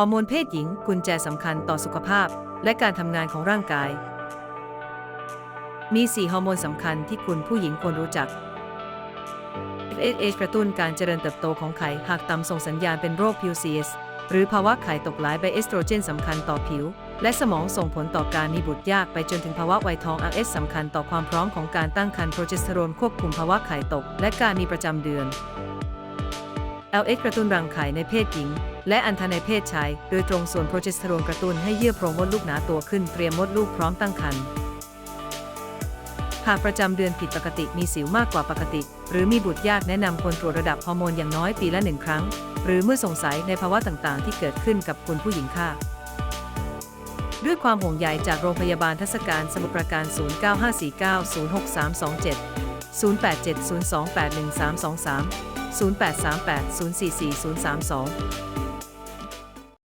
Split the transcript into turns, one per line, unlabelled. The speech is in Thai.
อร์โมนเพศหญิงกุญแจสำคัญต่อสุขภาพและการทำงานของร่างกาย มี 4 ฮอร์โมนสำคัญที่คุณผู้หญิงควรรู้จัก FSH กระตุ้นการเจริญเติบโตของไข่หากต่ำส่งสัญญาณเป็นโรค PCOS หรือภาวะไข่ตกหลายไบเอสโตรเจนสำคัญต่อผิว และสมองส่งผลต่อการมีบุตรยากไปจนถึงภาวะวัยทอง RS สำคัญต่อความพร้อมของการตั้งครรภ์โปรเจสเตอโรนควบคุมภาวะไข่ตก และการมีประจำเดือน LH กระตุ้นรังไข่ในเพศหญิง และอันทะในเพศชาย โดยตรงส่วนโปรเจสเตอโรนกระตุ้นให้เยื่อโพรงมดลูกหนาตัวขึ้นเตรียมมดลูกพร้อมตั้งครรภ์หากประจำเดือนผิดปกติมีสิวมากกว่าปกติ หรือมีบุตรยากแนะนำควรตรวจระดับฮอร์โมนอย่างน้อยปีละหนึ่งครั้ง หรือเมื่อสงสัยในภาวะต่างๆ ที่เกิดขึ้นกับคุณผู้หญิงค่ะ ด้วยความห่วงใยจากโรงพยาบาลทัศการสมุทรปราการ 09549 06327